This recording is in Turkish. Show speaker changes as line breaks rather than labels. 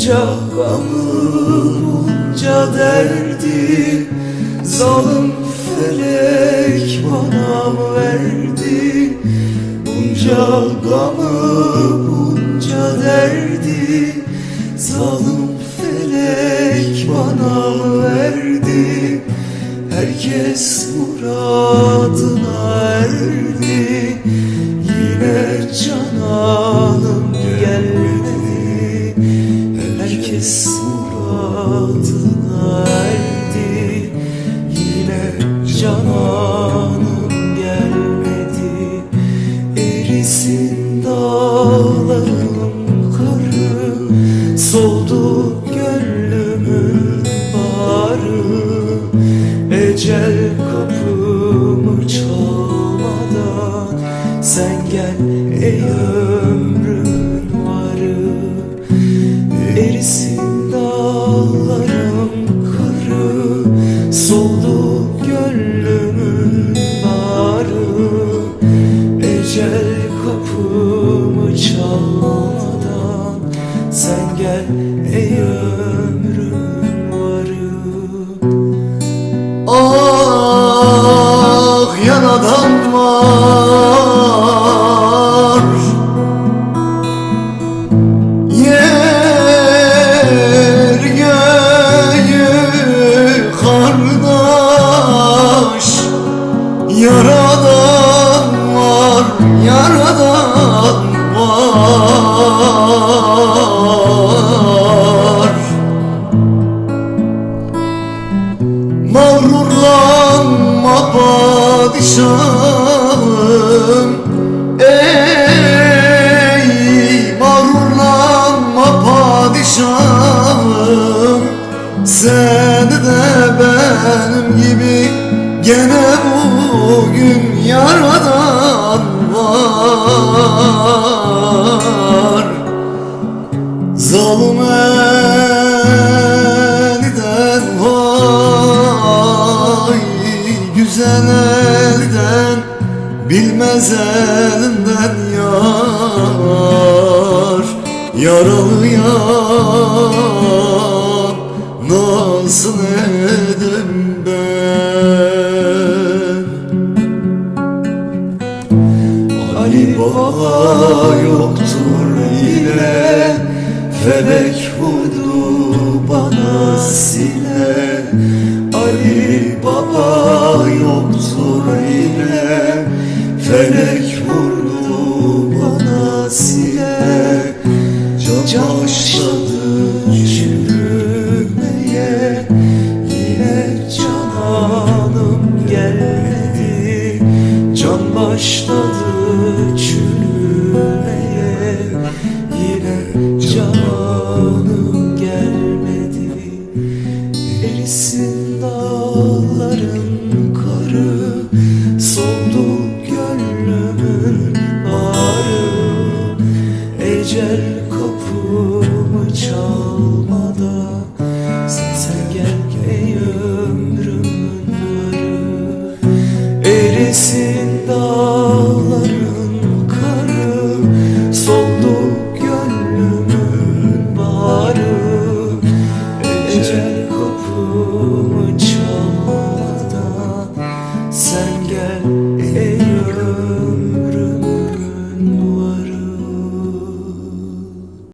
Bunca gamı, bunca derdi Zalim felek bana verdi. Bunca gamı, bunca derdi Zalim felek bana verdi. Herkes muradına erdi Yine cananım cananım gelmedi. Erisin dağlarım karı Soldu gönlümün bağrı Ecel kapımı çalmadan Sen gel ey ömrümün Sen gel ey ömrümün
gene bugün yaradan var. Zalim elden vay Güzel elden Bilmez elinden yar. Yaralı yar Nasıl edem ben
Ali Baba yoktur yine Felek vurdu bana sile Ali Baba yoktur yine Felek vurdu bana sile Can başladı çürümeye Yine cananım gelmedi. Can başladı çürümeye yine canım gelmedi erisin dağların karı soldu gönlümün ağrı ecel kapımı çalmadan Sen gel ey ömrümün gel.